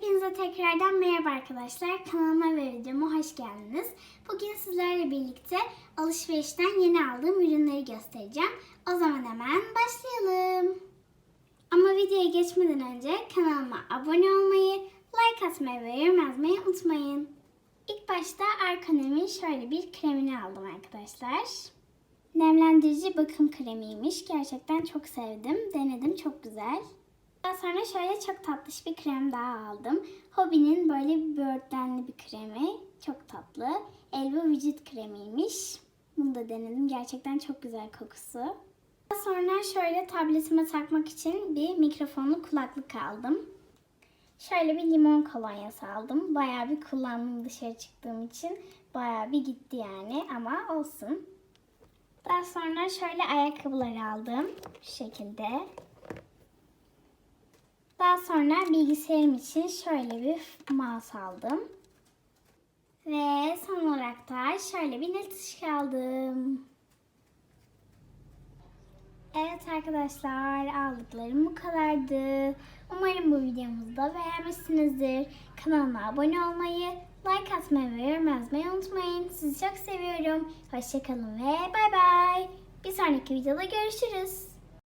Hepinize tekrardan merhaba arkadaşlar. Kanalıma ve videoma hoş geldiniz. Bugün sizlerle birlikte alışverişten yeni aldığım ürünleri göstereceğim. O zaman hemen başlayalım. Ama videoya geçmeden önce kanalıma abone olmayı, like atmayı ve yorum yazmayı unutmayın. İlk başta Arkonem'in şöyle bir kremini aldım arkadaşlar. Nemlendirici bakım kremiymiş. Gerçekten çok sevdim. Denedim çok güzel. Daha sonra şöyle çok tatlış bir krem daha aldım. Hobby'nin böyle bir böğürtlenli bir kremi. Çok tatlı. Elva vücut kremiymiş. Bunu da denedim. Gerçekten çok güzel kokusu. Daha sonra şöyle tabletime takmak için bir mikrofonlu kulaklık aldım. Şöyle bir limon kolonyası aldım. Bayağı bir kullandım dışarı çıktığım için. Bayağı bir gitti yani ama olsun. Daha sonra şöyle ayakkabılar aldım. Şu şekilde. Daha sonra bilgisayarım için şöyle bir mouse aldım. Ve son olarak da şöyle bir net aldım. Evet arkadaşlar aldıklarım bu kadardı. Umarım bu videomuzu da beğenmişsinizdir. Kanalıma abone olmayı, like atmayı ve yorum yazmayı unutmayın. Sizi çok seviyorum. Hoşçakalın ve bay bay. Bir sonraki videoda görüşürüz.